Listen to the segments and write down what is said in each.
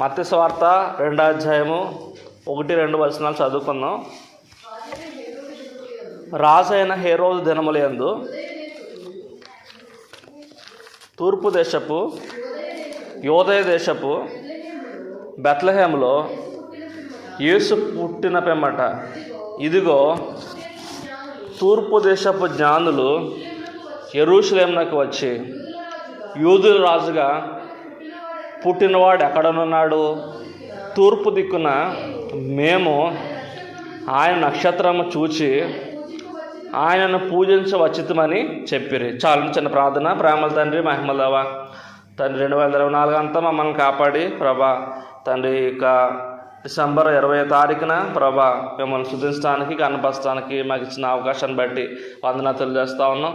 మత్స్య స్వార్త రెండో అధ్యాయము ఒకటి రెండు వచనాలు చదువుకుందాం. రాజైన హేరోజు దినములందు తూర్పు దేశపు యోదయ దేశపు బెత్లహేములో యేసు పుట్టిన పెమ్మట. ఇదిగో తూర్పు దేశపు జ్ఞానులు ఎరుషులేమునకు వచ్చి యూదుల రాజుగా పుట్టినవాడు ఎక్కడనున్నాడు? తూర్పు దిక్కున మేము ఆయన నక్షత్రము చూచి ఆయనను పూజించవచ్చితమని చెప్పిరి. చాలు చిన్న ప్రార్థన. ప్రేమల తండ్రి మహిమలవ తండ్రి రెండు వేల ఇరవై నాలుగు అంతా మమ్మల్ని కాపాడి ప్రభా. తండ్రి ఇక డిసెంబర్ ఇరవై తారీఖున ప్రభా మిమ్మల్ని శుద్ధించడానికి కనపరచడానికి మాకు ఇచ్చిన అవకాశాన్ని బట్టి వందనతలు చేస్తూ ఉన్నాం.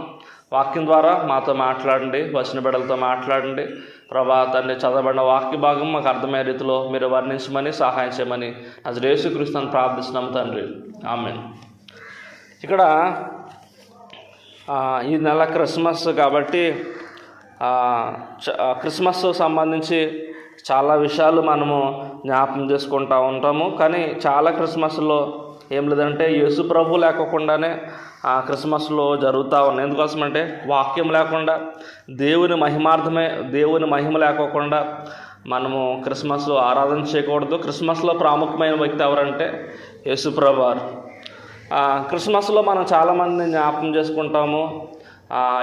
వాక్యం ద్వారా మాతో మాట్లాడండి వచ్చిన బిడ్డలతో మాట్లాడండి. ప్రభా తండ్రి చదవబడిన వాక్య భాగం మాకు అర్థమయ్యే రీతిలో మీరు వర్ణించమని సహాయం చేయమని అది యేసుక్రీస్తుని ప్రార్థిస్తున్నాం తండ్రి. ఆమె ఇక్కడ ఈ నెల క్రిస్మస్ కాబట్టి చ- క్రిస్మస్ సంబంధించి చాలా విషయాలు మనము జ్ఞాపకం చేసుకుంటూ ఉంటాము. కానీ చాలా క్రిస్మస్లో ఏం లేదంటే యేసు ప్రభు లేకుండానే ఆ క్రిస్మస్లో జరుగుతూ ఉన్నాయి. ఎందుకోసమంటే వాక్యం లేకుండా దేవుని మహిమార్థమే దేవుని మహిమ లేకోకుండా మనము క్రిస్మస్లో ఆరాధన చేయకూడదు. క్రిస్మస్లో ప్రాముఖ్యమైన వ్యక్తి ఎవరంటే యేసు క్రిస్మస్లో మనం చాలామందిని జ్ఞాపకం చేసుకుంటాము.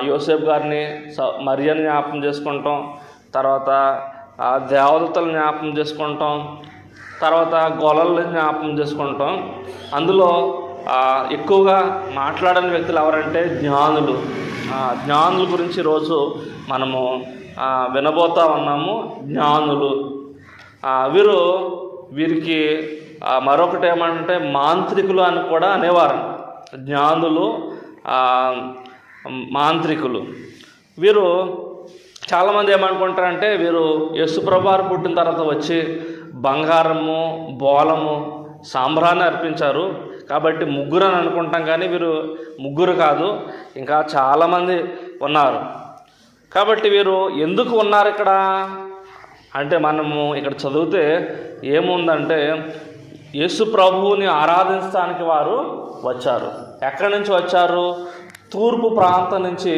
యోసేఫ్ గారిని స మరియని జ్ఞాపకం చేసుకుంటాం. తర్వాత ఆ, జ్ఞాపకం చేసుకుంటాం. తర్వాత గొలల్ని జ్ఞాపకం చేసుకుంటాం. అందులో ఎక్కువగా మాట్లాడని వ్యక్తులు ఎవరంటే జ్ఞానులు. జ్ఞానుల గురించి రోజు మనము వినబోతా ఉన్నాము. జ్ఞానులు. వీరు వీరికి మరొకటి ఏమంటే మాంత్రికులు అని కూడా అనేవారు. జ్ఞానులు మాంత్రికులు. వీరు చాలామంది ఏమనుకుంటారంటే వీరు యశుప్రభారు పుట్టిన తర్వాత వచ్చి బంగారము బోలము సాంబ్రాన్ని అర్పించారు. కాబట్టి ముగ్గురు అని అనుకుంటాం కానీ వీరు ముగ్గురు కాదు. ఇంకా చాలామంది ఉన్నారు. కాబట్టి వీరు ఎందుకు ఉన్నారు ఇక్కడ? అంటే మనము ఇక్కడ చదివితే ఏముందంటే యేసు ప్రభువుని ఆరాధించడానికి వారు వచ్చారు. ఎక్కడి నుంచి వచ్చారు? తూర్పు ప్రాంతం నుంచి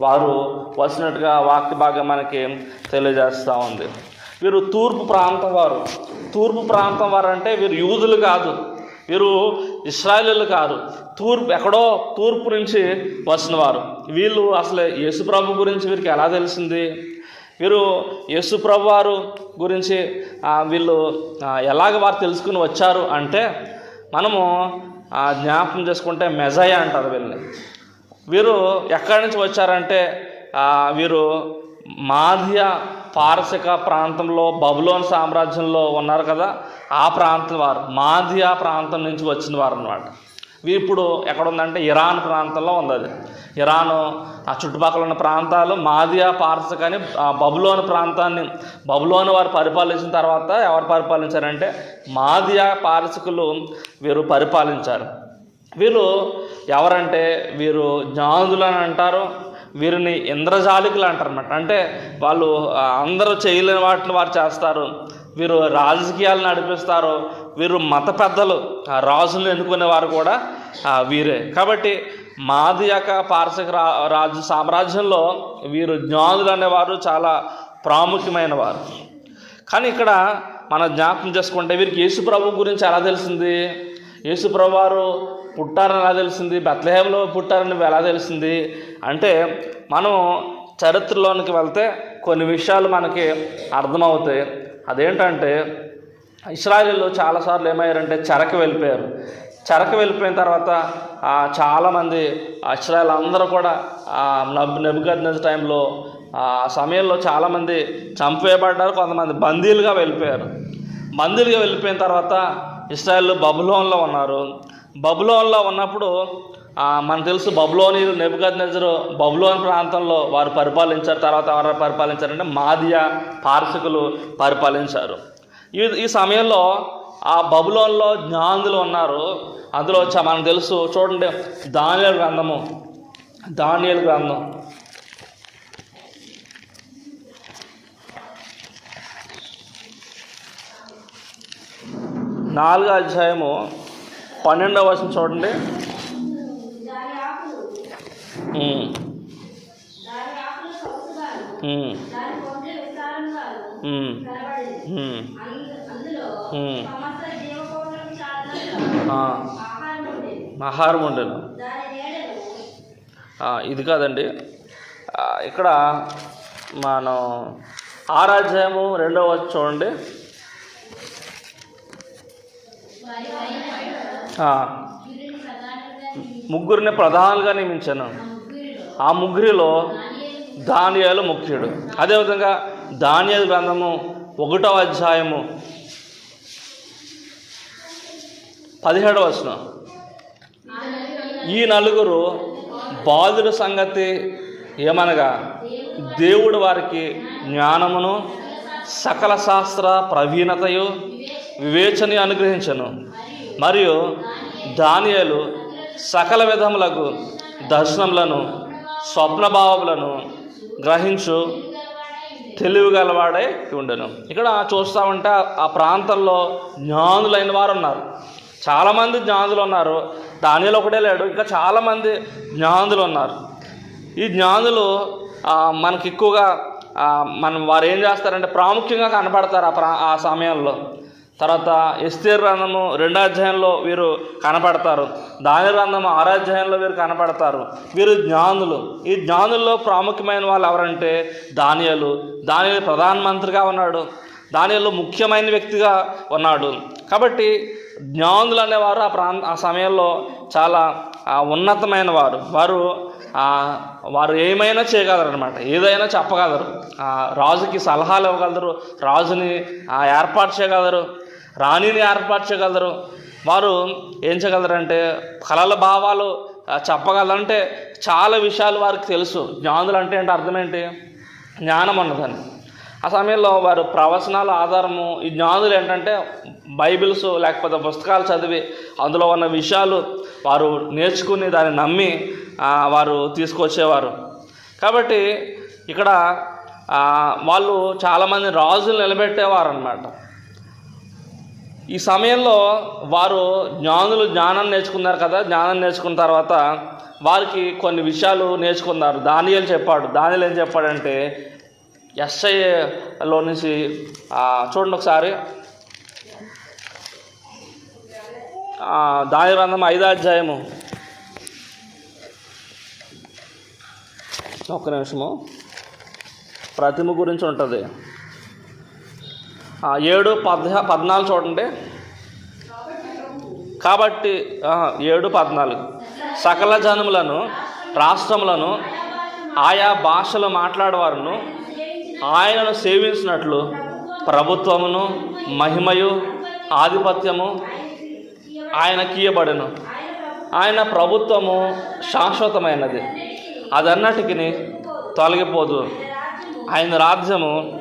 వారు వచ్చినట్టుగా వాక్య భాగం మనకి తెలియజేస్తూ ఉంది. వీరు తూర్పు ప్రాంతం వారు. తూర్పు ప్రాంతం వారు అంటే వీరు యూదులు కాదు. వీరు ఇస్రాయలు కాదు తూర్పు ఎక్కడో తూర్పు నుంచి వచ్చిన వారు. వీళ్ళు అసలు యేసుప్రభు గురించి వీరికి ఎలా తెలిసింది? వీరు యేసుప్రభు వారు గురించి వీళ్ళు ఎలాగ వారు తెలుసుకుని వచ్చారు అంటే మనము ఆ, జ్ఞాపకం చేసుకుంటే మెజయ అంటారు వీళ్ళని. వీరు ఎక్కడి నుంచి వచ్చారంటే వీరు మాధ్య పారసిక ప్రాంతంలో బబులోన్ సామ్రాజ్యంలో ఉన్నారు కదా ఆ ప్రాంతం వారు మాధియా ప్రాంతం నుంచి వచ్చిన వారు అనమాట ఇప్పుడు ఎక్కడ ఉందంటే ఇరాన్ ప్రాంతంలో ఉంది అది. ఇరాను ఆ చుట్టుపక్కల ఉన్న ప్రాంతాలు మాదియా పార్సక్ అని ఆ బబులోని ప్రాంతాన్ని బబులోని వారు పరిపాలించిన తర్వాత ఎవరు పరిపాలించారంటే మాదియా పార్సకులు వీరు పరిపాలించారు. వీరు ఎవరంటే వీరు జ్ఞానులు అని అంటారు వీరిని ఇంద్రజాలికులు అంటారు అంటే వాళ్ళు అందరూ చేయలేని వాటిని వారు చేస్తారు. వీరు రాజకీయాలు నడిపిస్తారు. వీరు మత పెద్దలు. ఆ ఎన్నుకునేవారు కూడా వీరే. కాబట్టి మాది యొక్క పార్శిక రా రాజు సామ్రాజ్యంలో వీరు జ్ఞానులు అనేవారు చాలా ప్రాముఖ్యమైన వారు కానీ ఇక్కడ మనం జ్ఞాపకం చేసుకుంటే వీరికి యేసుప్రభు గురించి ఎలా తెలిసింది? యేసుప్రభు వారు పుట్టారని ఎలా తెలిసింది? బెత్లహేమలో పుట్టారని ఎలా తెలిసింది? అంటే మనం చరిత్రలోనికి వెళ్తే కొన్ని విషయాలు మనకి అర్థమవుతాయి. అదేంటంటే ఇస్రాయలీలు చాలాసార్లు ఏమయ్యారంటే చెరకు వెళ్ళిపోయారు. చెరకు వెళ్ళిపోయిన తర్వాత చాలామంది ఇస్రాయల్ అందరూ కూడా నబ్ నెబుకద్ టైంలో ఆ సమయంలో చాలామంది చంపేయబడ్డారు. కొంతమంది బందీలుగా వెళ్ళిపోయారు. బందీలుగా వెళ్ళిపోయిన తర్వాత ఇస్రాయల్ బబులోన్లో ఉన్నారు. బబులోన్లో ఉన్నప్పుడు మనకు తెలుసు బబులోనీలు నెబద్ నెజరు బబులోన్ ప్రాంతంలో వారు పరిపాలించారు తర్వాత ఎవరు పరిపాలించారంటే మాదియా పార్శకులు పరిపాలించారు. ఈ ఈ సమయంలో ఆ బబులోన్లో జ్ఞానులు ఉన్నారు. అందులో మనకు తెలుసు చూడండి దానియలు గ్రంథము. దానియలు గ్రంథం నాలుగో అధ్యాయము పన్నెండవ వచనం చూడండి దాని ఆకులు ఉమ్, దాని ఆకులు సొగసుగాను ఉమ్, దాని కొంచెం విస్తారంగాను ఉమ్, కనబడింది ఉమ్, అందు- అందులో నాలుగో అధ్యాయము పన్నెండవ వర్షం చూడండి. ఆహారం ఉండేది ఇది కాదండి. ఇక్కడ మనం ఆరాధ్యాయము రెండవ వచనం చూడండి ఆ, ముగ్గురిని ప్రధానులుగా నియమించాను. ఆ ముగ్గురిలో దానియాలు ముఖ్యుడు. అదేవిధంగా ధాన్యాల గ్రంథము ఒకటో అధ్యాయము పదిహేడవ వచనం. ఈ నలుగురు బాధుల సంగతి ఏమనగా దేవుడు వారికి జ్ఞానమును సకల శాస్త్ర ప్రవీణతయు వివేచని అనుగ్రహించను. మరియు దానియలు సకల విధములకు దర్శనములను స్వప్నభావములను గ్రహించు తెలివిగలవాడే ఉండను. ఇక్కడ చూస్తూ ఉంటే ఆ ప్రాంతంలో జ్ఞానులైన వారు ఉన్నారు చాలామంది జ్ఞానులు ఉన్నారు. దానిలో ఒకటే లేడు. ఇంకా చాలామంది జ్ఞానులు ఉన్నారు. ఈ జ్ఞానులు మనకి ఎక్కువగా మనం వారు ఏం చేస్తారంటే ప్రాముఖ్యంగా కనపడతారు ఆ ప్రా ఆ సమయంలో. తర్వాత ఎస్తేర్ రంధము రెండో అధ్యాయంలో వీరు కనపడతారు. దాని రంధము ఆరాధ్యాయంలో వీరు కనపడతారు. వీరు జ్ఞానులు. ఈ జ్ఞానుల్లో ప్రాముఖ్యమైన వాళ్ళు ఎవరంటే దానియలు. దానియలు ప్రధానమంత్రిగా ఉన్నాడు. దానిలో ముఖ్యమైన వ్యక్తిగా ఉన్నాడు. కాబట్టి జ్ఞానులు అనేవారు ఆ ప్రాంత ఆ సమయంలో చాలా ఉన్నతమైన వారు. వారు వారు ఏమైనా చేయగలరు అనమాట ఏదైనా చెప్పగలరు. రాజుకి సలహాలు ఇవ్వగలరు. రాజుని ఏర్పాటు చేయగలరు. రాణిని ఏర్పరచగలరు. వారు ఏం చేయగలరంటే కళల భావాలు ఆ, చెప్పగలరంటే చాలా విషయాలు వారికి తెలుసు. జ్ఞానులు అంటే ఏంటి అర్థం ఏంటి? జ్ఞానం అన్నదని. ఆ సమయంలో వారు ప్రవచనాల ఆధారము ఈ జ్ఞానులు ఏంటంటే బైబిల్స్ లేకపోతే పుస్తకాలు చదివి అందులో ఉన్న విషయాలు వారు నేర్చుకుని దాన్ని నమ్మి వారు తీసుకొచ్చేవారు. కాబట్టి ఇక్కడ వాళ్ళు చాలామంది రాజులు నిలబెట్టేవారు అనమాట ఈ సమయంలో వారు జ్ఞానులు జ్ఞానం నేర్చుకున్నారు కదా జ్ఞానం నేర్చుకున్న తర్వాత వారికి కొన్ని విషయాలు నేర్చుకున్నారు. దానియలు చెప్పాడు. దానియలు ఏం చెప్పాడంటే ఎస్ఐలో నుంచి చూడండి ఒకసారి. దాని గ్రంథం ఐదో అధ్యాయము. ఒక్క నిమిషము. ప్రతిమ గురించి ఉంటుంది. ఏడు పద్ పద్నాలుగు చూడండి. కాబట్టి ఏడు పద్నాలుగు. సకల జనములను రాష్ట్రములను ఆయా భాషలు మాట్లాడేవారును ఆయనను సేవించినట్లు ప్రభుత్వమును మహిమయు ఆధిపత్యము ఆయన కీయబడను. ఆయన ప్రభుత్వము శాశ్వతమైనది. అదన్నటికి తొలగిపోదు. ఆయన రాజ్యము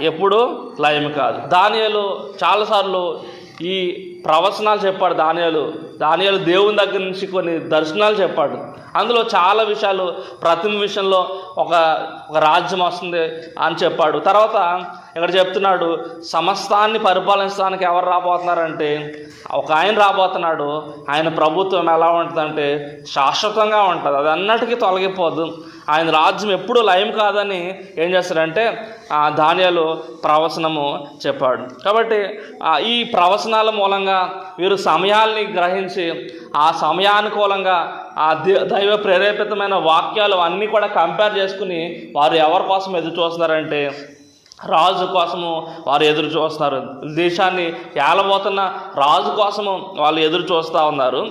ఎప్పుడూ లయం కాదు. దానియలు చాలాసార్లు ఈ ప్రవచనాలు చెప్పాడు దానియాలు. దానియాలు దేవుని దగ్గర నుంచి కొన్ని దర్శనాలు చెప్పాడు. అందులో చాలా విషయాలు ప్రతి విషయంలో ఒక ఒక రాజ్యం వస్తుంది అని చెప్పాడు. తర్వాత ఇక్కడ చెప్తున్నాడు సమస్తాన్ని పరిపాలించడానికి ఎవరు రాబోతున్నారంటే ఒక ఆయన రాబోతున్నాడు. ఆయన ప్రభుత్వం ఎలా ఉంటుందంటే శాశ్వతంగా ఉంటుంది. అది అన్నటికీ తొలగిపోదు. ఆయన రాజ్యం ఎప్పుడూ లయం కాదని ఏం చేస్తాడంటే ఆ ధాన్యాలు ప్రవచనము చెప్పాడు. కాబట్టి ఈ ప్రవచనాల మూలంగా వీరు సమయాల్ని గ్రహించి ఆ సమయానుకూలంగా ఆ దే- దైవ ప్రేరేపితమైన వాక్యాలు అన్నీ కూడా కంపేర్ చేసుకుని వారు ఎవరి కోసం ఎదురు చూస్తున్నారంటే రాజు కోసము వారు ఎదురు చూస్తున్నారు. దేశాన్ని ఏలబోతున్న రాజు కోసము వాళ్ళు ఎదురు చూస్తూ ఉన్నారు.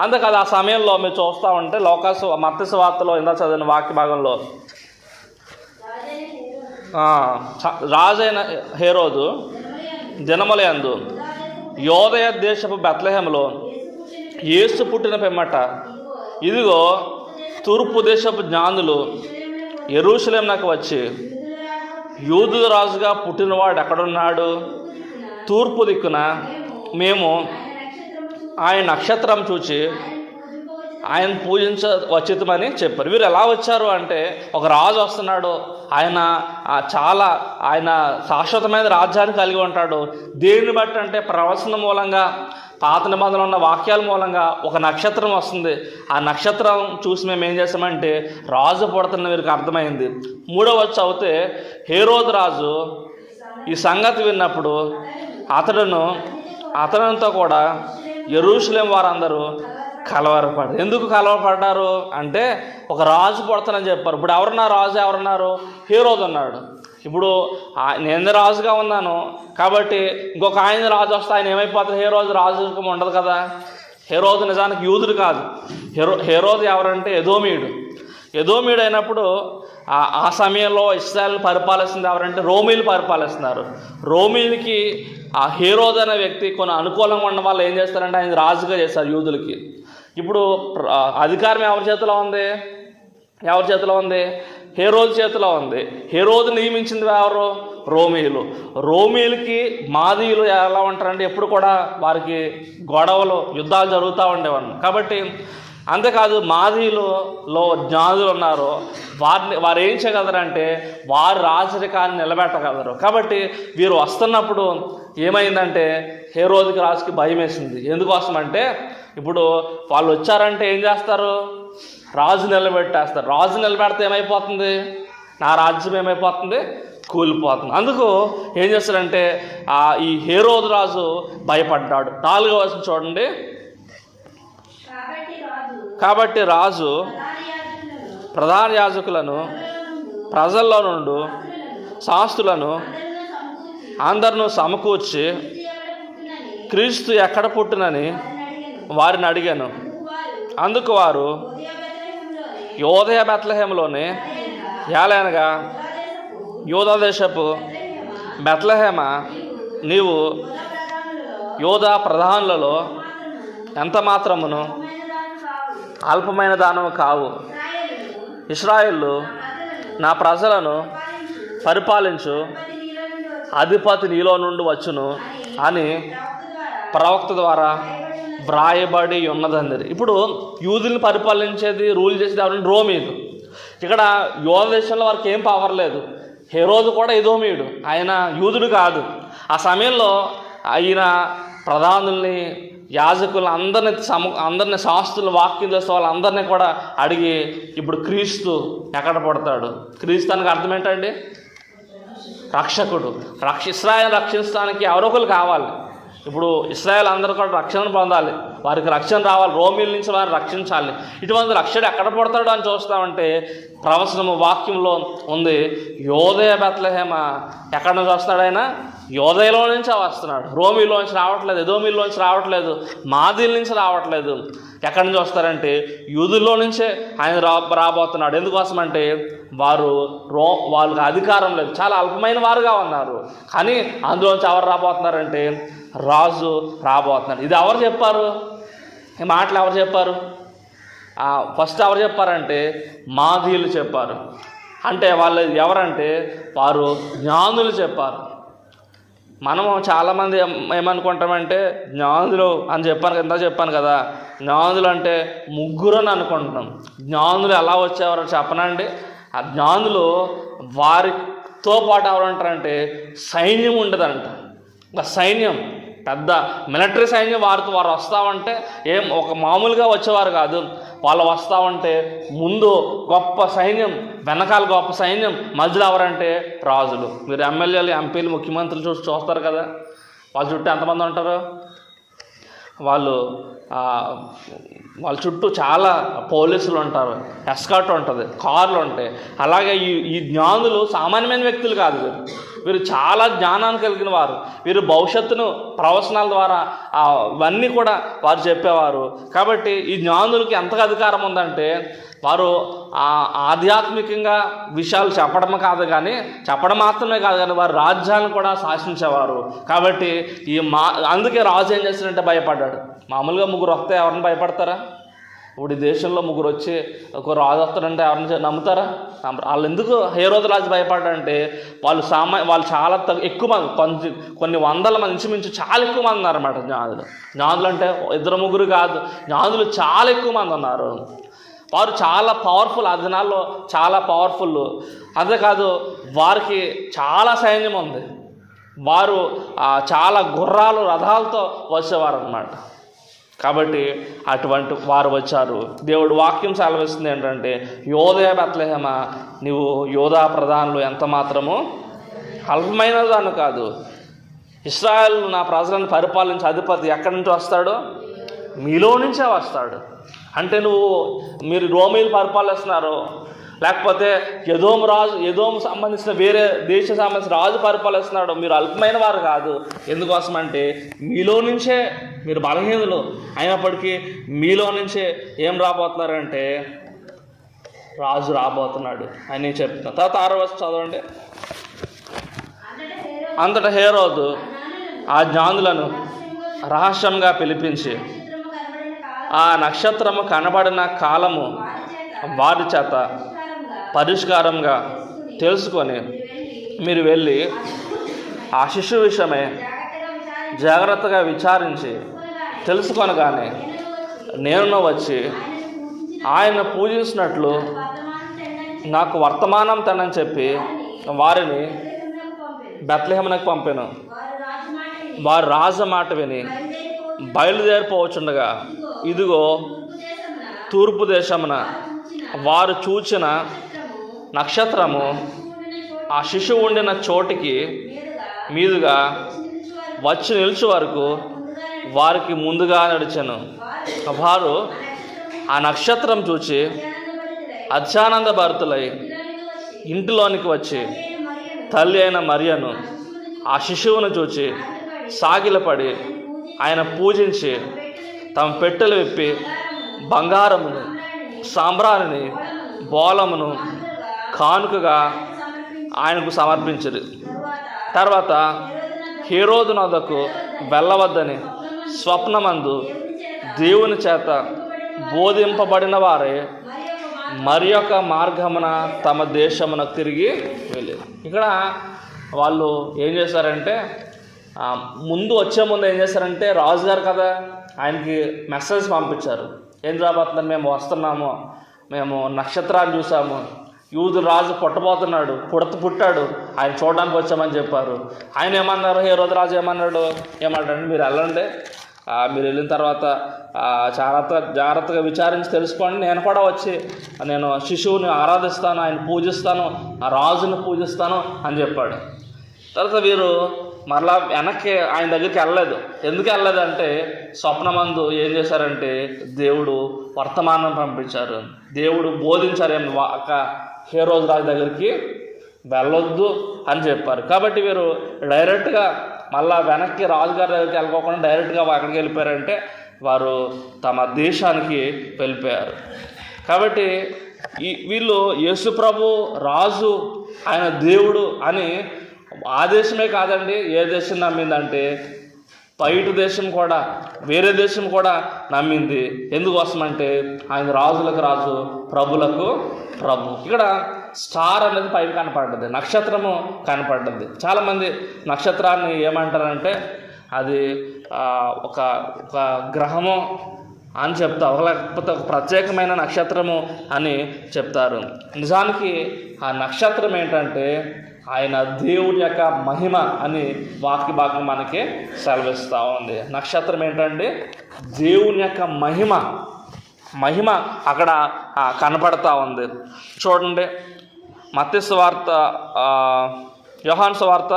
అంతేకాదు ఆ సమయంలో మీరు చూస్తూ ఉంటే లోకాసు మత్స్య వార్తలో ఇందా చదివిన వాక్య భాగంలో రాజైన హేరోదు ఆ, రాజైన హేరోదు దినమలయందు యోదయ దేశపు బెత్లహేములో యేసు పుట్టిన పెమ్మట. ఇదిగో తూర్పు దేశపు జ్ఞానులు ఎరుషలేంనకు వచ్చి యూదు రాజుగా పుట్టినవాడు ఎక్కడున్నాడు? తూర్పు దిక్కున మేము ఆయన నక్షత్రం చూచి ఆయన పూజించ వచ్చితమని చెప్పారు. వీరు ఎలా వచ్చారు అంటే ఒక రాజు వస్తున్నాడు. ఆయన చాలా ఆయన శాశ్వతమైన రాజ్యాన్ని కలిగి ఉంటాడు. దేన్ని బట్టి అంటే ప్రవచన మూలంగా పాత నిబంధనలు ఉన్న వాక్యాల మూలంగా ఒక నక్షత్రం వస్తుంది. ఆ నక్షత్రం చూసి మేము ఏం చేసామంటే రాజు పుడుతున్న వీరికి అర్థమైంది. మూడో వచ్చి అవుతే హేరోదు రాజు ఈ సంగతి విన్నప్పుడు అతడును అతనితో కూడా ఎరుషులేం వారందరూ కలవరపడ్డారు ఎందుకు కలవరపడ్డారు? అంటే ఒక రాజు పుడతానని చెప్పారు. ఇప్పుడు ఎవరున్నారు రాజు ఎవరున్నారు? హీరోజు ఉన్నాడు. ఇప్పుడు నేను రాజుగా ఉన్నాను? కాబట్టి ఇంకొక ఆయన రాజు వస్తే ఆయన ఏమైపోతారు హీరోజు రాజు ఉండదు కదా? హీరోజు నిజానికి యూదుడు కాదు. హెరో హీరోజు ఎవరంటే ఎదోమీయుడు. ఎదోమీయుడు అయినప్పుడు ఆ సమయంలో ఇస్రాయల్ పరిపాలిస్తుంది ఎవరంటే రోమీలు పరిపాలిస్తున్నారు. రోమీలకి ఆ హీరోజు అనే వ్యక్తి కొన్ని అనుకూలంగా ఉన్న వాళ్ళు ఏం చేస్తారంటే ఆయన రాజుగా చేస్తారు యూదులకి. ఇప్పుడు అధికారం ఎవరి చేతిలో ఉంది? ఎవరి చేతిలో ఉంది? హేరోజు చేతిలో ఉంది. హేరోజు నియమించింది ఎవరు? రోమిలు రోమిలకి మాదీయులు ఎలా ఉంటారంటే ఎప్పుడు కూడా వారికి గొడవలు యుద్ధాలు జరుగుతూ ఉండేవాళ్ళు. కాబట్టి అంతేకాదు మాదీయులలో జ్ఞానులు ఉన్నారు. వారిని వారు ఏం చేయగలరంటే వారు రాజరికాన్ని నిలబెట్టగలరు. కాబట్టి వీరు వస్తున్నప్పుడు ఏమైందంటే హేరోదికి రాజుకి భయం వేసింది ఎందుకోసం అంటే ఇప్పుడు వాళ్ళు వచ్చారంటే ఏం చేస్తారు? రాజు నిలబెట్టేస్తారు. రాజు నిలబెడితే ఏమైపోతుంది? నా రాజ్యం ఏమైపోతుంది? కూలిపోతుంది. అందుకు ఏం చేస్తాడంటే ఆ ఈ హేరోదు రాజు భయపడ్డాడు. నాలుగో వచనం చూడండి. కాబట్టి రాజు ప్రధాన యాజకులను ప్రజల్లో నుండి శాస్త్రులను అందరిను సమకూర్చి క్రీస్తు ఎక్కడ పుట్టునని వారిని అడిగాను. అందుకు వారు యోదయ బెత్లహేమలోని ఏలైనగా యోధాదేశపు బెత్లహేమ నీవు యోధా ప్రధానులలో ఎంత మాత్రమును? అల్పమైన కావు దానము కావు. ఇస్రాయిల్లు నా ప్రజలను పరిపాలించు. అధిపతి నీలో నుండి వచ్చును అని ప్రవక్త ద్వారా వ్రాయబడి ఉన్నది. ఉన్నదండి ఇప్పుడు యూదుల్ని పరిపాలించేది రూల్ చేసేది ఎవరంటే రోమీలు ఇక్కడ యోధ దేశంలో వారికి ఏం పవర్ లేదు. హెరోదు కూడా ఎదోమీయుడు. ఆయన యూదుడు కాదు. ఆ సమయంలో ఆయన ప్రధానుల్ని యాజకులు అందరిని సమ అందరిని శాస్త్రులు వాక్యం చేసే వాళ్ళందరినీ కూడా అడిగి ఇప్పుడు క్రీస్తు ఎక్కడ పడతాడు? క్రీస్తు అనగా అర్థం ఏంటండి? రక్షకుడు. రక్ష ఇస్రాయల్ రక్షించడానికి ఎవరో ఒకరు కావాలి. ఇప్పుడు ఇస్రాయల్ అందరూ కూడా రక్షణ పొందాలి. వారికి రక్షణ రావాలి. రోమిల నుంచి వారిని రక్షించాలి. ఇటువంటి రక్షణ ఎక్కడ పడతాడు అని చూస్తామంటే ప్రవచనము వాక్యంలో ఉంది. యోదయ బెత్లహేమ ఎక్కడ నుంచి వస్తాడు ఆయన? యోదయలో నుంచి వస్తున్నాడు. రోమిలో నుంచి రావట్లేదు ఎదోమిలో నుంచి రావట్లేదు మాదిల నుంచి రావట్లేదు. ఎక్కడి నుంచి వస్తారంటే యూదుల్లో నుంచే ఆయన రా రాబోతున్నాడు. ఎందుకోసమంటే వారు రో వాళ్ళకి అధికారం లేదు. చాలా అల్పమైన వారుగా ఉన్నారు. కానీ అందులోంచి ఎవరు రాబోతున్నారంటే రాజు రాబోతున్నారు ఇది ఎవరు చెప్పారు? ఈ మాటలు ఎవరు చెప్పారు? ఫస్ట్ ఎవరు చెప్పారంటే మాదీయులు చెప్పారు. అంటే వాళ్ళు ఎవరంటే వారు జ్ఞానులు చెప్పారు. మనము చాలామంది ఏమనుకుంటామంటే జ్ఞానులు అని చెప్పాను కదా, చెప్పాను కదా జ్ఞానులు అంటే ముగ్గురు అని అనుకుంటున్నాం జ్ఞానులు ఎలా వచ్చేవారో చెప్పనండి. ఆ జ్ఞానులు వారితో పాటు ఎవరంటారంటే సైన్యం ఉండదంట. ఒక సైన్యం పెద్ద మిలిటరీ సైన్యం వారితో వారు వస్తామంటే ఏం ఒక మామూలుగా వచ్చేవారు కాదు. వాళ్ళు వస్తామంటే ముందు గొప్ప సైన్యం వెనకాల గొప్ప సైన్యం మధ్యలో ఎవరంటే రాజులు. మీరు ఎమ్మెల్యేలు ఎంపీలు ముఖ్యమంత్రులు చూసి చూస్తారు కదా. వాళ్ళ చుట్టూ ఎంతమంది ఉంటారు? వాళ్ళు వాళ్ళ చుట్టూ చాలా పోలీసులు ఉంటారు. ఎస్కాట్ ఉంటుంది కార్లు ఉంటాయి. అలాగే ఈ ఈ జ్ఞానులు సామాన్యమైన వ్యక్తులు కాదు. వీరు చాలా జ్ఞానాన్ని కలిగిన వారు. వీరు భవిష్యత్తును ప్రవచనాల ద్వారా అవన్నీ కూడా వారు చెప్పేవారు. కాబట్టి ఈ జ్ఞానులకి ఎంతగా అధికారం ఉందంటే వారు ఆధ్యాత్మికంగా విషయాలు చెప్పడం కాదు కానీ చెప్పడం మాత్రమే కాదు కానీ వారు రాజ్యాలను కూడా శాసించేవారు. కాబట్టి ఈ మా అందుకే రాజు ఏం చేస్తాడంటే భయపడ్డాడు. మామూలుగా ముగ్గురు వస్తే ఎవరిని భయపడతారా? ఇప్పుడు ఈ దేశంలో ముగ్గురు వచ్చి ఒక రాజు వస్తాడంటే ఎవరిని నమ్ముతారా? వాళ్ళు ఎందుకు హేరోదు రాజు భయపడ్డారంటే వాళ్ళు సామా వాళ్ళు చాలా తగ్గు ఎక్కువ మంది కొన్ని కొన్ని వందల మంది ఇంచుమించు చాలా ఎక్కువ మంది ఉన్నారన్నమాట జ్ఞానులు. జ్ఞానులు అంటే ఇద్దరు ముగ్గురు కాదు జ్ఞానులు చాలా ఎక్కువ మంది ఉన్నారు. వారు చాలా పవర్ఫుల్ ఆ దినాల్లో చాలా పవర్ఫుల్ అంతేకాదు వారికి చాలా సైన్యం ఉంది. వారు చాలా గుర్రాలు రథాలతో వచ్చేవారు అన్నమాట కాబట్టి అటువంటి వారు వచ్చారు. దేవుడు వాక్యం సెలవిస్తుంది ఏంటంటే యోధయ బెత్లహేమ నువ్వు యోధా ప్రధానులు ఎంత మాత్రము? అల్పమైన దాన్ని కాదు. ఇస్రాయల్ నా ప్రజలను పరిపాలించే అధిపతి ఎక్కడి నుంచి వస్తాడు? మీలో నుంచే వస్తాడు. అంటే నువ్వు మీరు రోమిలు పరిపాలిస్తున్నారు. లేకపోతే యదోం రాజు యదోం సంబంధించిన వేరే దేశ సంబంధించిన రాజు పరిపాలిస్తున్నాడు. మీరు అల్పమైన వారు కాదు. ఎందుకోసం అంటే మీలో నుంచే మీరు బలహీనులు. అయినప్పటికీ మీలో నుంచే ఏం రాబోతున్నారంటే రాజు రాబోతున్నాడు అని చెప్తున్నా. తర్వాత ఆరో వచ్చి చదవండి. అంతటా హేరోదు ఆ జ్ఞానులను రహస్యంగా పిలిపించి ఆ నక్షత్రము కనబడిన కాలము వారి చేత పరిష్కారంగా తెలుసుకొని మీరు వెళ్ళి ఆ శిశు విషయమే జాగ్రత్తగా విచారించి తెలుసుకొనగానే నేను వచ్చి ఆయన పూజించినట్లు నాకు వర్తమానం తనని చెప్పి వారిని బెత్లహేమనకు పంపాను. వారు రాజు మాట విని బయలుదేరిపోవచ్చుండగా ఇదిగో తూర్పు దేశమున వారు చూచిన నక్షత్రము ఆ శిశువు ఉండిన చోటికి మీదుగా వచ్చి నిలిచి వరకు వారికి ముందుగా నడిచాను. వారు ఆ నక్షత్రం చూచి అత్యానంద భారతులై ఇంటిలోనికి వచ్చి తల్లి అయిన మరియను ఆ శిశువును చూచి సాగిలపడి ఆయన పూజించి తమ పెట్టెలు విప్పి బంగారమును సాంబ్రాణిని బోలమును కానుకగా ఆయనకు సమర్పించరు. తర్వాత హీరోదు వెళ్ళవద్దని స్వప్నమందు దేవుని చేత బోధింపబడిన వారే మరి యొక్క మార్గమున తమ దేశమునకు తిరిగి వెళ్ళారు ఇక్కడ వాళ్ళు ఏం చేశారంటే ముందు వచ్చే ముందు ఏం చేశారంటే రాజుగారు కదా ఆయనకి మెసేజ్ పంపించారు. ఏం రాబోతున్నారు మేము వస్తున్నాము మేము నక్షత్రాలు చూసాము. యూదు రాజు పుట్టబోతున్నాడు పుడత పుట్టాడు ఆయన చూడడానికి వచ్చామని చెప్పారు. ఆయన ఏమన్నారు? ఏ రోజు రాజు ఏమన్నాడు? ఏమంటాడు మీరు వెళ్ళండి. మీరు వెళ్ళిన తర్వాత జాగ్రత్త జాగ్రత్తగా విచారించి తెలుసుకోండి. నేను కూడా వచ్చి నేను శిశువుని ఆరాధిస్తాను ఆయన పూజిస్తాను ఆ రాజుని పూజిస్తాను అని చెప్పాడు. తర్వాత వీరు మరలా వెనక్కి ఆయన దగ్గరికి వెళ్ళలేదు. ఎందుకు వెళ్ళలేదంటే స్వప్నమందు ఏం చేశారంటే దేవుడు వర్తమానం పంపించారు. దేవుడు బోధించారు ఏం ఒక హేరోజ్ రాజు దగ్గరికి వెళ్ళొద్దు అని చెప్పారు. కాబట్టి వీరు డైరెక్ట్గా మళ్ళా వెనక్కి రాజుగారి దగ్గరికి వెళ్ళకోకుండా డైరెక్ట్గా అక్కడికి వెళ్ళిపోయారంటే వారు తమ దేశానికి వెళ్ళిపోయారు. కాబట్టి ఈ వీళ్ళు యేసుప్రభు రాజు ఆయన దేవుడు అని ఆ దేశమే కాదండి. ఏ దేశం నమ్మిందంటే బయట దేశం కూడా వేరే దేశం కూడా నమ్మింది. ఎందుకోసం అంటే ఆయన రాజులకు రాజు ప్రభులకు ప్రభు. ఇక్కడ స్టార్ అనేది పైన కనపడ్డది నక్షత్రము కనపడ్డది. చాలామంది నక్షత్రాన్ని ఏమంటారంటే అది ఒక ఒక గ్రహము అని చెప్తారు. లేకపోతే ఒక ప్రత్యేకమైన నక్షత్రము అని చెప్తారు. నిజానికి ఆ నక్షత్రం ఏంటంటే ఆయన దేవుని యొక్క మహిమ అని వాక్య భాగం మనకి సెలవిస్తూ ఉంది. నక్షత్రం ఏంటంటే దేవుని యొక్క మహిమ. మహిమ అక్కడ కనపడతా ఉంది. చూడండి మత్స్య వార్త యోహాన్ వార్త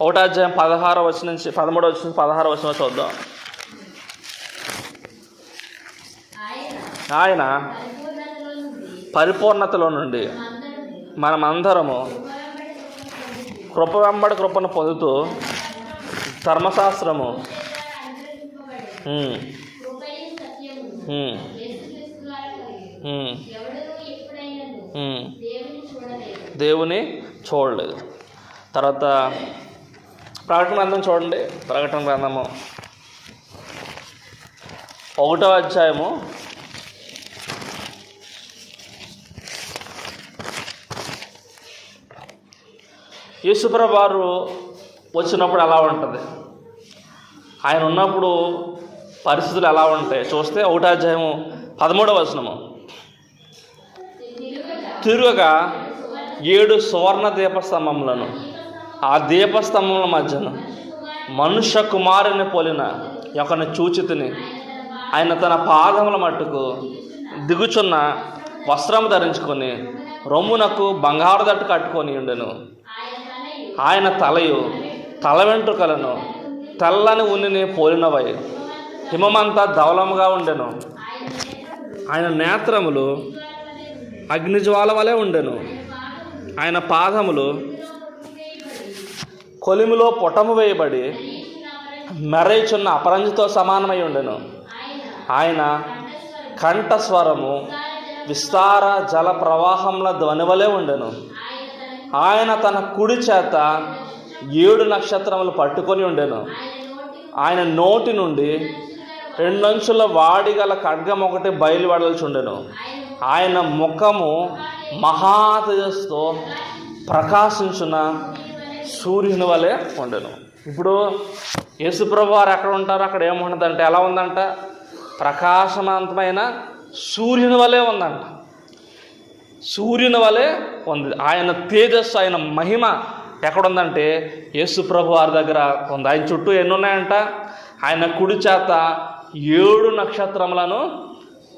ఒకటో అధ్యాయం పదహారో వచ్చిన నుంచి పదమూడో వచ్చిన నుంచి పదహారో వచ్చిన చూద్దాం. ఆయన పరిపూర్ణతలో నుండి మనమందరము కృప వెంబడి కృపను పొందుతూ ధర్మశాస్త్రము. దేవుని చూడలేదు. తర్వాత ప్రకటన గ్రంథం చూడండి. ప్రకటన గ్రంథము ఒకటో అధ్యాయము యేసుప్రభు వారు వచ్చినప్పుడు ఎలా ఉంటుంది? ఆయన ఉన్నప్పుడు పరిస్థితులు ఎలా ఉంటాయి? చూస్తే ఒకటో పదమూడవ వచనము. తిరుగగా ఏడు సువర్ణ దీపస్తంభములను ఆ దీపస్తంభముల మధ్యన మనుష్య కుమారుని పోలిన ఒకని చూచితిని. ఆయన తన పాదముల మట్టుకు దిగుచున్న వస్త్రం ధరించుకొని రొమ్మునకు బంగారు దట్టు కట్టుకొని ఉండెను. ఆయన తలయు తల వెంట్రుకలను తెల్లని ఉన్నిని పోలినవై. హిమమంతా ధవలముగా ఉండెను. ఆయన నేత్రములు అగ్నిజ్వాల వలె ఉండెను. ఆయన పాదములు కొలిమిలో పొటము వేయబడి మెరైచున్న అపరంజితో సమానమై ఉండెను. ఆయన కంఠస్వరము విస్తార జల ప్రవాహంల ధ్వనివలే ఉండెను. ఆయన తన కుడి చేత ఏడు నక్షత్రములు పట్టుకొని ఉండేను. ఆయన నోటి నుండి రెండంచుల వాడిగల ఖడ్గం ఒకటి బయలువడల్చుండెను ఆయన ముఖము మహాతేజస్తో ప్రకాశించిన సూర్యుని వలె ఉండెను. ఇప్పుడు యేసుప్రభు వారు ఎక్కడ ఉంటారు అక్కడ ఏముంటుందంటే ఎలా ఉందంట? ప్రకాశవంతమైన సూర్యుని వలె ఉందంట. సూర్యుని వలె ఉంది ఆయన తేజస్సు ఆయన మహిమ ఎక్కడుందంటే యేసు ప్రభు వారి దగ్గర ఉంది. ఆయన చుట్టూ ఎన్ని ఉన్నాయంట ఆయన కుడి చేత ఏడు నక్షత్రములను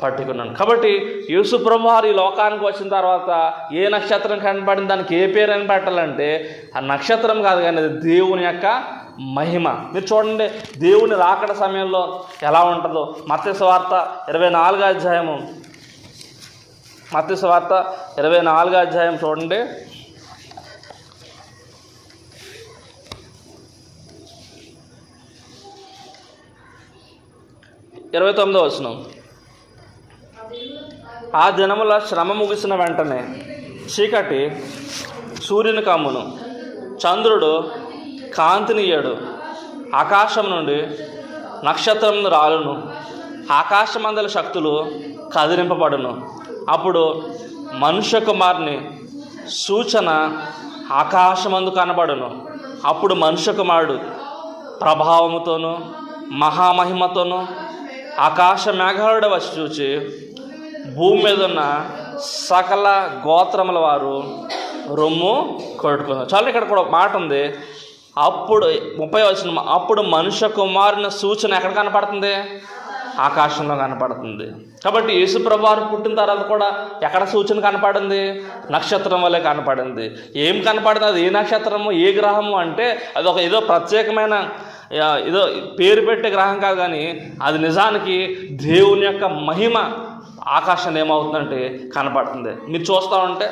పట్టుకున్నాను కాబట్టి యేసు ప్రభు వారు ఈ లోకానికి వచ్చిన తర్వాత ఏ నక్షత్రం కనపడింది దానికి ఏ పేరు అని పెట్టాలంటే ఆ నక్షత్రం కాదు కానీ అది దేవుని యొక్క మహిమ. మీరు చూడండి దేవుని రాకడ సమయంలో ఎలా ఉంటుందో. మత్స్య వార్త ఇరవై నాలుగో అధ్యాయము మత్స్య వార్త ఇరవై నాలుగో అధ్యాయం చూడండి. ఇరవై తొమ్మిదో వచ్చిన ఆ దినముల శ్రమ ముగిసిన వెంటనే చీకటి సూర్యుని కమ్మును. చంద్రుడు కాంతినియ్యడు ఆకాశం నుండి నక్షత్రం రాలును. ఆకాశమందల శక్తులు కదిలింపబడును. అప్పుడు మనుష్య కుమారుని సూచన ఆకాశమందు కనబడును. అప్పుడు మనుష్య కుమారుడు ప్రభావముతోను మహామహిమతోనూ ఆకాశ మేఘాలుడ వచ్చి చూచి భూమి మీద ఉన్న సకల గోత్రముల వారు రొమ్ము కొట్టుకున్నారు. చాలా ఇక్కడ కూడా మాట ఉంది. అప్పుడు ముప్పై వచ్చిన అప్పుడు మనుష్య కుమారుని సూచన ఎక్కడ కనపడుతుంది? ఆకాశంలో కనపడుతుంది. కాబట్టి యేసుప్రభు వారు పుట్టిన తర్వాత కూడా ఎక్కడ సూచన కనపడింది? నక్షత్రం వల్లే కనపడింది. ఏం కనపడింది? అది ఏ నక్షత్రము? ఏ గ్రహము? అంటే అది ఒక ఏదో ప్రత్యేకమైన ఏదో పేరు పెట్టే గ్రహం కాదు కానీ అది నిజానికి దేవుని యొక్క మహిమ ఆకాశంలో ఏమవుతుందంటే కనపడుతుంది. మీరు చూస్తూ ఉంటే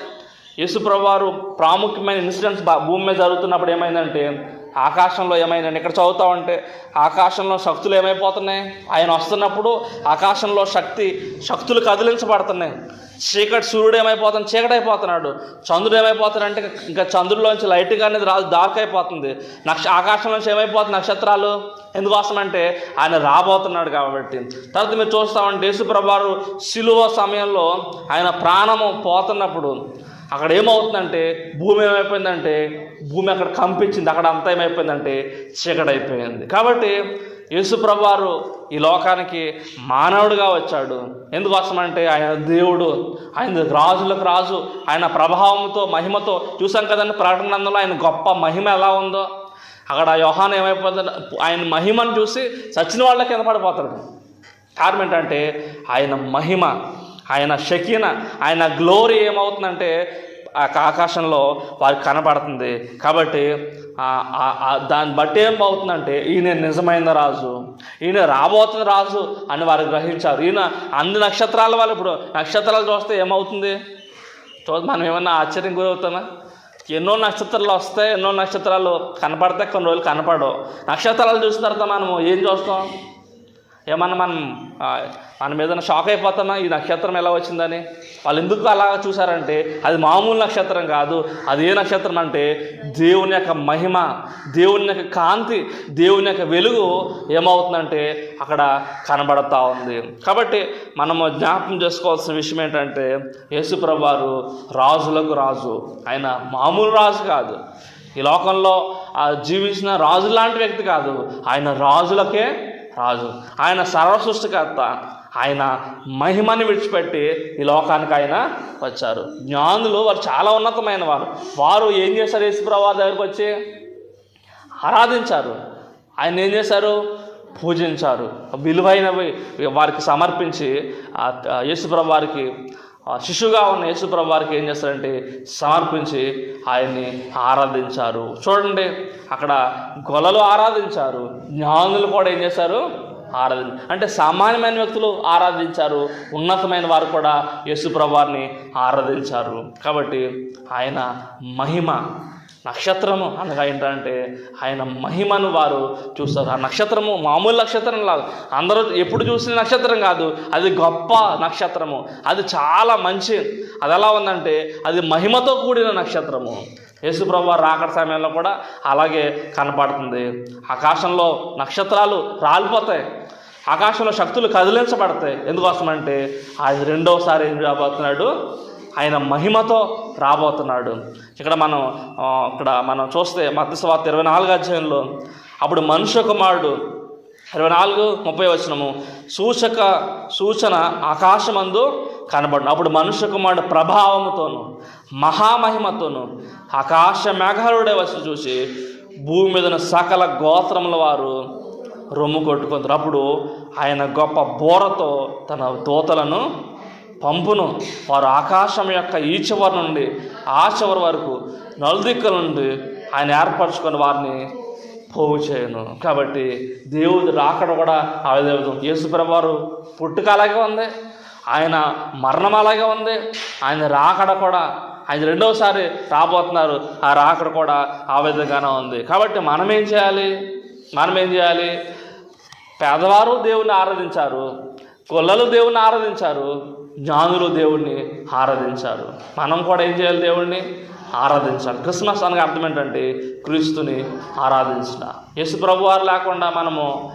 యేసుప్రభు వారు ప్రాముఖ్యమైన ఇన్సిడెంట్స్ బా- భూమి మీద జరుగుతున్నప్పుడు ఏమైందంటే ఆకాశంలో ఏమైనా ఇక్కడ చదువుతా ఉంటే ఆకాశంలో శక్తులు ఏమైపోతున్నాయి? ఆయన వస్తున్నప్పుడు ఆకాశంలో శక్తి శక్తులు కదిలించబడుతున్నాయి. చీకటి సూర్యుడు ఏమైపోతుంది చీకటి అయిపోతున్నాడు చంద్రుడు ఏమైపోతున్నాడు అంటే ఇంకా చంద్రుడిలోంచి లైట్గా అనేది రాదు డార్క్ అయిపోతుంది నక్ష ఆకాశంలోంచి ఏమైపోతుంది నక్షత్రాలు? ఎందుకోసం అంటే ఆయన రాబోతున్నాడు కాబట్టి. తర్వాత మీరు చూస్తామంటే యేసుప్రభారు శిలువ సమయంలో ఆయన ప్రాణము పోతున్నప్పుడు అక్కడ ఏమవుతుందంటే భూమి ఏమైపోయిందంటే భూమి అక్కడ కంపించింది అక్కడ అంతా ఏమైపోయిందంటే చీకటైపోయింది. కాబట్టి యేసుప్రభు వారు ఈ లోకానికి మానవుడిగా వచ్చాడు. ఎందుకోసం అంటే ఆయన దేవుడు ఆయన రాజులకు రాజు ఆయన ప్రభావంతో మహిమతో చూసాం కదండి ప్రకటన గ్రంథంలో ఆయన గొప్ప మహిమ ఎలా ఉందో. అక్కడ యోహాన్ ఏమైపోతుంది ఆయన మహిమను చూసి చచ్చిన వాళ్ళకి కింద పడిపోతాడు కారణం ఏంటంటే ఆయన మహిమ ఆయన షకీన ఆయన గ్లోరీ ఏమవుతుందంటే ఆ ఆకాశంలో వారికి కనబడుతుంది కాబట్టి దాన్ని బట్టి ఏం అవుతుందంటే ఈయన నిజమైన రాజు ఈయన రాబోతున్న రాజు అని వారు గ్రహించారు. ఈయన అన్ని నక్షత్రాల వాళ్ళు ఇప్పుడు నక్షత్రాలు చూస్తే ఏమవుతుంది? చూ మనం ఏమన్నా ఆశ్చర్యం గురవుతామా? ఎన్నో నక్షత్రాలు వస్తాయి ఎన్నో నక్షత్రాలు కనపడతాయి కొన్ని రోజులు కనపడవు. నక్షత్రాలు చూసిన తర్వాత మనము ఏం చూస్తాం? ఏమన్నా మనం మన మనం ఏదైనా షాక్ అయిపోతామా ఈ నక్షత్రం ఎలా వచ్చిందని? వాళ్ళు ఎందుకు అలా చూసారంటే అది మామూలు నక్షత్రం కాదు అది ఏ నక్షత్రం అంటే దేవుని యొక్క మహిమ దేవుని యొక్క కాంతి దేవుని యొక్క వెలుగు ఏమవుతుందంటే అక్కడ కనబడతా ఉంది. కాబట్టి మనము జ్ఞాపకం చేసుకోవాల్సిన విషయం ఏంటంటే యేసుప్రభు వారు రాజులకు రాజు. ఆయన మామూలు రాజు కాదు. ఈ లోకంలో ఆ జీవించిన రాజు లాంటి వ్యక్తి కాదు. ఆయన రాజులకే రాజు. ఆయన సర్వ సృష్టికర్త. ఆయన మహిమని విడిచిపెట్టి ఈ లోకానికి ఆయన వచ్చారు. జ్ఞానులు వారు చాలా ఉన్నతమైన వారు. వారు ఏం చేశారు? యేసుప్రభు వారి దగ్గరికి వచ్చి ఆరాధించారు. ఆయన ఏం చేశారు? పూజించారు. విలువైనవి వారికి సమర్పించి ఆ యేసుప్రభు వారికి ఆ శిశువుగా ఉన్న యేసుప్రభు వారికి ఏం చేస్తారంటే సమర్పించి ఆయన్ని ఆరాధించారు. చూడండి అక్కడ గొలలు ఆరాధించారు. జ్ఞానులు కూడా ఏం చేశారు? ఆరాధి అంటే సామాన్యమైన వ్యక్తులు ఆరాధించారు. ఉన్నతమైన వారు కూడా యేసుప్రభు వారిని ఆరాధించారు. కాబట్టి ఆయన మహిమ నక్షత్రము అనగా ఏంటంటే ఆయన మహిమను వారు చూస్తారు. ఆ నక్షత్రము మామూలు నక్షత్రం కాదు. అందరూ ఎప్పుడు చూసిన నక్షత్రం కాదు. అది గొప్ప నక్షత్రము. అది చాలా మంచి. అది ఎలా ఉందంటే అది మహిమతో కూడిన నక్షత్రము. యేసుప్రభు ప్రభు రాకడ సమయంలో కూడా అలాగే కనపడుతుంది. ఆకాశంలో నక్షత్రాలు రాలిపోతాయి. ఆకాశంలో శక్తులు కదిలించబడతాయి. ఎందుకోసమంటే అది రెండవసారి రాబోతున్నాడు ఆయన మహిమతో రాబోతున్నాడు. ఇక్కడ మనం ఇక్కడ మనం చూస్తే మత్స్యవార్త ఇరవై నాలుగు అధ్యాయంలో అప్పుడు మనుష్య కుమారుడు ఇరవై నాలుగు ముప్పై వచ్చినము సూచక సూచన ఆకాశమందు కనబడు అప్పుడు మనుష్య కుమారుడు ప్రభావముతోను మహామహిమతోను ఆకాశ మేఘాలుడే వచ్చి చూసి భూమి మీద సకల గోత్రముల వారు రొమ్ము కొట్టుకుంటారు అప్పుడు ఆయన గొప్ప బోరతో తన దూతలను పంపును. వారు ఆకాశం యొక్క ఈ చివరి నుండి ఆ చివరి వరకు నలుదిక్కుల నుండి ఆయన ఏర్పరచుకొని వారిని పోగు చేయను. కాబట్టి దేవుడు రాకడ కూడా ఆ విధంగా యేసుప్రభు వారు పుట్టుక అలాగే ఉంది. ఆయన మరణం అలాగే ఉంది. ఆయన రాకడ కూడా ఆయన రెండవసారి రాబోతున్నారు. ఆ రాకడ కూడా ఆ విధంగానే ఉంది. కాబట్టి మనం ఏం చేయాలి? మనం ఏం చేయాలి? పేదవారు దేవుణ్ణి ఆరాధించారు. గొల్లలు దేవుణ్ణి ఆరాధించారు. జ్ఞానులు దేవుణ్ణి ఆరాధించారు మనం కూడా ఏం చేయాలి దేవుణ్ణి? ఆరాధించాలి. క్రిస్మస్ అనగా అర్థం ఏంటంటే క్రీస్తుని ఆరాధించిన యేసు ప్రభు వారు లేకుండా మనము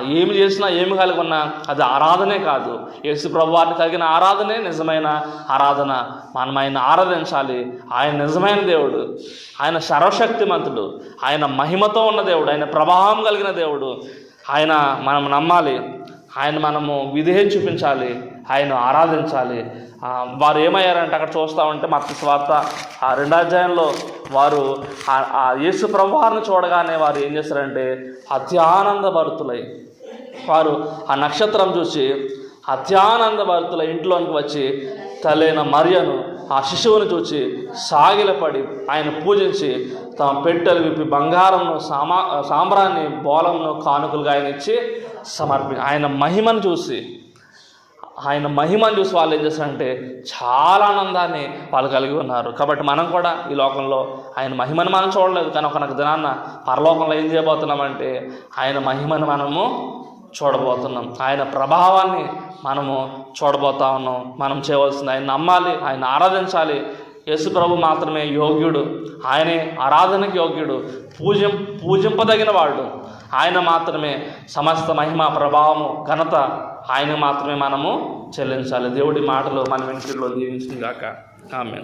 ఏమి చేసినా ఏమి కలిగి ఉన్నా అది ఆరాధనే కాదు. యేసు ప్రభు వారిని కలిగిన ఆరాధనే నిజమైన ఆరాధన. మనం ఆయన ఆరాధించాలి. ఆయన నిజమైన దేవుడు. ఆయన సర్వశక్తిమంతుడు. ఆయన మహిమతో ఉన్న దేవుడు. ఆయన ప్రభావం కలిగిన దేవుడు. ఆయన మనం నమ్మాలి. ఆయన మనము విధేయం చూపించాలి. ఆయన ఆరాధించాలి. వారు ఏమయ్యారంటే అక్కడ చూస్తూ ఉంటే మత్స్య స్వార్త ఆ రెండో అధ్యాయంలో వారు ఆ- యేసు ప్రభువారిని చూడగానే వారు ఏం చేస్తారంటే అత్యానంద భరుతులై వారు ఆ నక్షత్రం చూసి అత్యానంద భరుతుల ఇంట్లోనికి వచ్చి తలైన మరియను ఆ శిశువుని చూసి సాగిలపడి ఆయన పూజించి తమ పెట్టెలు విప్పి బంగారంను సామా సాంబ్రాన్ని బోలంను కానుకలుగా ఆయన ఇచ్చి సమర్పి ఆయన మహిమను చూసి ఆయన మహిమను చూసి వాళ్ళు ఏం చేస్తారంటే చాలా ఆనందాన్ని వాళ్ళు కలిగి ఉన్నారు. కాబట్టి మనం కూడా ఈ లోకంలో ఆయన మహిమను మనం చూడలేదు. కానీ ఒక దినాన్న పరలోకంలో ఏం చేయబోతున్నామంటే ఆయన మహిమను మనము చూడబోతున్నాం. ఆయన ప్రభావాన్ని మనము చూడబోతా ఉన్నాం. మనం చేయవలసింది ఆయన నమ్మాలి ఆయన ఆరాధించాలి. యేసు ప్రభు మాత్రమే యోగ్యుడు. ఆయనే ఆరాధనకి యోగ్యుడు. పూజిం పూజింపదగిన వాడు. ఆయన మాత్రమే సమస్త మహిమ ప్రభావము ఘనత ఆయన మాత్రమే మనము చెల్లించాలి. దేవుడి మాటలు మన వెనుకల్లో దీవించింది కాక ఆమె